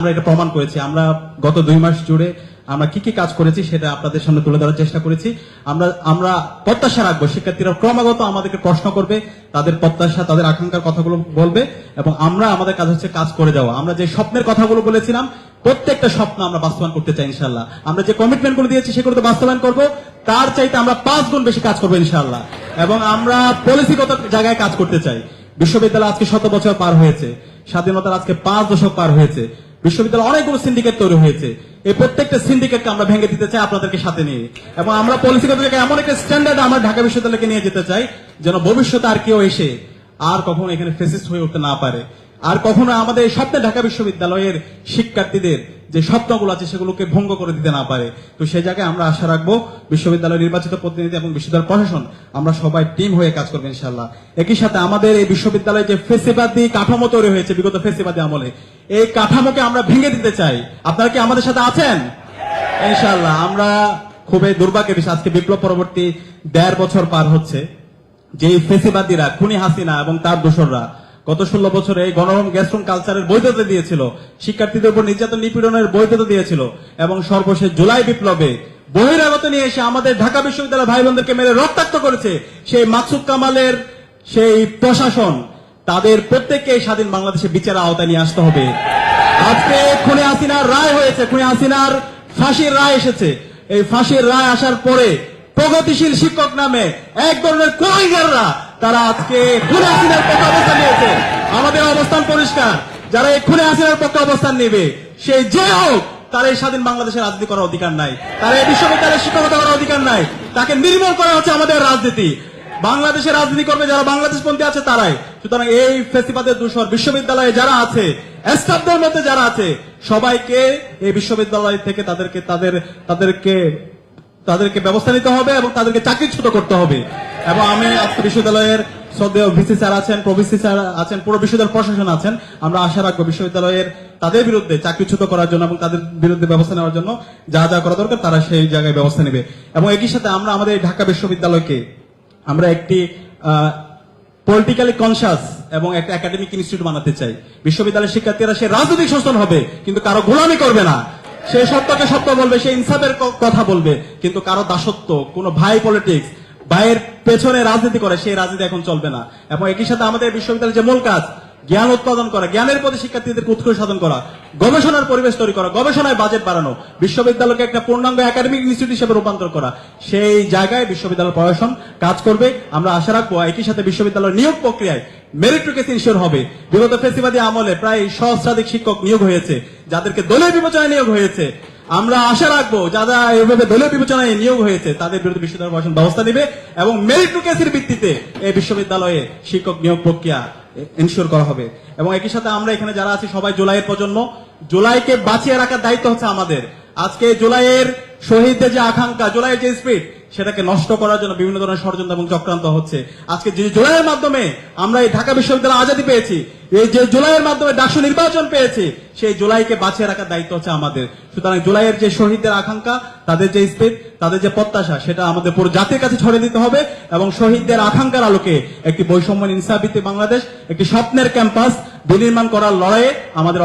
আমরা এটা প্রমাণ করেছি। আমরা গত দুই মাস জুড়ে আমরা কি কি কাজ করেছি সেটা আপনাদের সামনে তুলে ধরার চেষ্টা করেছি। আমরা আমরা প্রত্যাশা রাখব, শিক্ষার্থীরা ক্রমাগত আমাদেরকে প্রশ্ন করবে, তাদের প্রত্যাশা, তাদের আকাঙ্ক্ষার কথাগুলো বলবে এবং আমরা আমাদের কাজ হচ্ছে কাজ করে যাওয়া। আমরা যে স্বপ্নের কথাগুলো বলেছিলাম, প্রত্যেকটা স্বপ্ন আমরা বাস্তবায়ন করতে চাই ইনশাল্লাহ আমরা যে কমিটমেন্টগুলো দিয়েছি সেগুলো তো বাস্তবায়ন করব, তার চাইতে আমরা পাঁচ গুণ বেশি কাজ করব ইনশাল্লাহ এবং আমরা পলিসিগত জায়গায় কাজ করতে চাই। বিশ্ববিদ্যালয় আজকে শত বছর পার হয়েছে, স্বাধীনতার আজকে পাঁচ দশক পার হয়েছে। বিশ্ববিদ্যালয় অনেকগুলো সিন্ডিকেট তৈরি হয়েছে। এই প্রত্যেকটা সিন্ডিকেটকে আমরা ভেঙে দিতে চাই আপনাদেরকে সাথে নিয়ে। এবং আমরা পলিসিগত এমন একটা স্ট্যান্ডার্ড আমরা ঢাকা বিশ্ববিদ্যালয়কে নিয়ে যেতে চাই, যেন ভবিষ্যতে আর কেউ এসে আর কখনো এখানে ফেসিস্ট হয়ে উঠতে না পারে। আর কখনো আমাদের স্বপ্নে ঢাকা বিশ্ববিদ্যালয়ের শিক্ষার্থীদের যে স্বপ্নগুলো আছে সেগুলোকে ভঙ্গ করে দিতে না পারে। তো সেই জায়গায় আমরা আশা রাখব বিশ্ববিদ্যালয় নির্বাচিত প্রতিনিধি এবং বিশ্ববিদ্যালয় প্রশাসন, আমরা সবাই টিম হয়ে কাজ করব ইনশাল্লাহ একই সাথে আমাদের এই বিশ্ববিদ্যালয়ে যে ফেসিবাদী কাঠামো তৈরি হয়েছে, বিগত ফেসিবাদী আমলে, এই কাঠামোকে আমরা ভেঙে দিতে চাই। আপনারা কি আমাদের সাথে আছেন? ইনশাল্লাহ আমরা খুবই দুর্ভাগ্যের বিষয়, আজকে বিপ্লব পরবর্তী দেড় বছর পার হচ্ছে। যে ফেসিবাদীরা, খুনি হাসিনা এবং তার দোসররা গত ষোলো বছরে গণরম গ্যাস্ট্রুম কালচারের বৈধতা দিয়েছিল। শিক্ষার্থীদের উপর নির্যাতন নিপীড়নের বৈধতা দিয়েছিল। এবং সর্বশেষ জুলাই বিপ্লবে বহিরাগত নিয়ে এসে আমাদের ঢাকা বিশ্ববিদ্যালয় ভাই বোনদেরকে মেরে রক্তাক্ত করেছে সেই মাকসুদ কামালের সেই প্রশাসন। তাদের প্রত্যেককে স্বাধীন বাংলাদেশে বিচারের আওতায় নিয়ে আসতে হবে। আজকে খুনে হাসিনার রায় হয়েছে, খুনে হাসিনার ফাঁসির রায় এসেছে। এই ফাঁসির রায় আসার পরে প্রগতিশীল শিক্ষক নামে এক ধরনের কোয়াইগাররা তারা আজকে খুনে হাসিনার পক্ষে অবস্থান নিয়েছে। আমাদের অবস্থান পরিষ্কার। যারা এই খুনে হাসিনার পক্ষে অবস্থান নেবে সেই যে হোক, তার এই স্বাধীন বাংলাদেশের রাজনীতি করার অধিকার নাই। তার এই বিশ্ববিদ্যালয়ের শিক্ষকতা করার অধিকার নাই। তাকে নির্মূল করা হচ্ছে আমাদের রাজনীতি। বাংলাদেশের রাজনীতি করবে যারা বাংলাদেশ পন্থী আছে, তারাই। সুতরাং এই ফেসিবাদের দূষর বিশ্ববিদ্যালয়ে যারা আছে স্টাফদের মধ্যে যারা আছে, সবাইকে এই বিশ্ববিদ্যালয় থেকে তাদেরকে, তাদের, তাদেরকে তাদেরকে ব্যবস্থা নিতে হবে এবং তাদেরকে চাকরিচ্যুত করতে হবে। এবং আমি আজকে বিশ্ববিদ্যালয়ের শ্রদ্ধেয় ভিসি স্যার আছেন, প্রভিসি স্যার আছেন, পুরো বিশ্ববিদ্যালয় প্রশাসন আছেন। আমরা আশা রাখব বিশ্ববিদ্যালয়ের তাদের বিরুদ্ধে চাকরিচ্যুত করার জন্য এবং তাদের বিরুদ্ধে ব্যবস্থা নেওয়ার জন্য যা যা করা দরকার তারা সেই জায়গায় ব্যবস্থা নেবে। এবং একই সাথে আমরা আমাদের ঢাকা বিশ্ববিদ্যালয়কে আমরা একটি পলিটিক্যালি কনসাস এবং একটা একাডেমিক ইনস্টিটিউট বানাতে চাই। বিশ্ববিদ্যালয়ের শিক্ষার্থীরা সে রাজনৈতিক শোষণ হবে, কিন্তু কারও গোলামি করবে না। সে সত্যকে সত্য বলবে, সে ইনসাফের কথা বলবে, কিন্তু কারও দাসত্ব, কোন ভাই পলিটিক্স ভাইয়ের পেছনে রাজনীতি করে, সেই রাজনীতি এখন চলবে না। এবং একই সাথে আমাদের বিশ্ববিদ্যালয়ের যে মূল কাজ, জ্ঞান উৎপাদন করা, জ্ঞানের প্রতি শিক্ষার্থীদেরকে উৎকর্ষ সাধন করা, গবেষণার পরিবেশ তৈরি করা, গবেষণায় বাজেট বাড়ানো, বিশ্ববিদ্যালয়কে একটা পূর্ণাঙ্গ একাডেমিক ইনস্টিটিউট হিসেবে রূপান্তর করা, সেই জায়গায় বিশ্ববিদ্যালয় প্রশাসন কাজ করবে। আমরা আশা রাখব একই সাথে বিশ্ববিদ্যালয় নিয়োগ প্রক্রিয়ায় মেরিট্রিকেস ইনশিওর হবে। বিগত ফেসিবাদী আমলে প্রায় সহস্রাধিক শিক্ষক নিয়োগ হয়েছে, যাদেরকে দলীয় বিবেচনায় নিয়োগ হয়েছে। আমরা আশা রাখব, যারা এভাবে দলীয় বিবেচনায় নিয়োগ হয়েছে, তাদের বিরুদ্ধে বিশ্ববিদ্যালয় ব্যবস্থা নেবে এবং মেরিট্রিকেসের ভিত্তিতে এই বিশ্ববিদ্যালয়ে শিক্ষক নিয়োগ প্রক্রিয়া এনশিওর করা হবে। এবং একই সাথে আমরা এখানে যারা আছি, সবাই জুলাইয়ের প্রজন্ম, জুলাইকে বাঁচিয়ে রাখার দায়িত্ব হচ্ছে আমাদের। আজকে জুলাইয়ের শহীদদের যে আকাঙ্ক্ষা, জুলাইয়ের যে স্পিড সেটাকে নষ্ট করার জন্য বিভিন্ন ধরনের ষড়যন্ত্র এবং চক্রান্ত হচ্ছে। আজকে যে জুলাইয়ের মাধ্যমে আমরা এই ঢাকা বিশ্ববিদ্যালয় আজাদি পেয়েছি, এই যে জুলাইয়ের মাধ্যমে ডাকসু নির্বাচন পেয়েছি, সেই জুলাইকে বাঁচিয়ে রাখার দায়িত্ব হচ্ছে আমাদের। সুতরাং জুলাইয়ের যে শহীদদের আকাঙ্ক্ষা, তাদের যে স্পিড, তাদের যে প্রত্যাশা, সেটা আমাদের পুরো জাতির কাছে ছড়িয়ে দিতে হবে এবং শহীদদের আকাঙ্ক্ষার আলোকে একটি বৈষম্য ইনসাফ বাংলাদেশ, একটি স্বপ্নের ক্যাম্পাস বিনির্মাণ করার লড়াইয়ে আমাদের